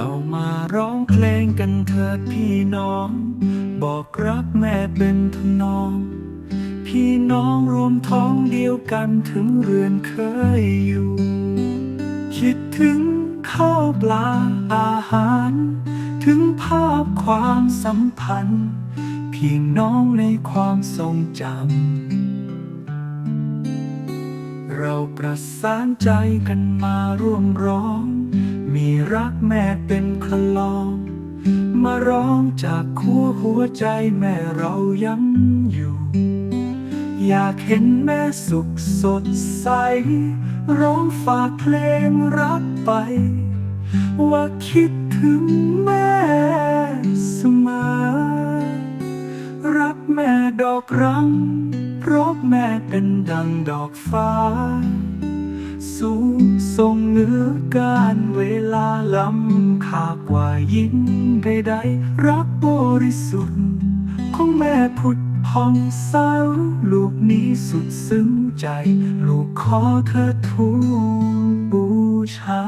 เรามาร้องเพลงกันเถิดพี่น้อง บอกรักแม่เป็นทนอง พี่น้องรวมท้องเดียวกันถึงเรือนเคยอยู่ คิดถึงข้าวปลาอาหาร ถึงภาพความสัมพันธ์ พี่น้องในความทรงจำเราประสานใจกันมาร่วมร้อง รักแม่เป็นคลอง มาร้องจากขั้วหัวใจแม่เรายังอยู่ อยากเห็นแม่สุขสดใส ร้องฝากเพลงรักไป ว่าคิดถึงแม่เสมอ รักแม่ดอกรัง เพราะแม่เป็นดังดอกฟ้า สูงส่งเหนือการเวลาล้ำค่ากว่ายิ่งใดๆ รักบริสุทธิ์ ของแม่ผุดพองสาวลูกนี้สุดซึ้งใจ ลูกขอเธอทูลบูชา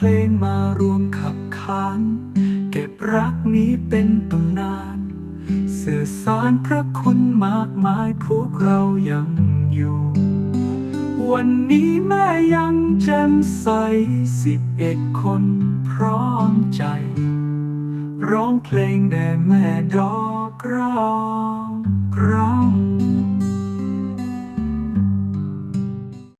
เพลงมารวมขับขานเก็บรักนี้เป็นตำนาน สื่อสารพระคุณมากมายพวกเรายังอยู่ วันนี้แม่ยังแจ่มใสสิบเอ็ดคนพร้อมใจ ร้องเพลงแด่แม่ดอกร้องร้อง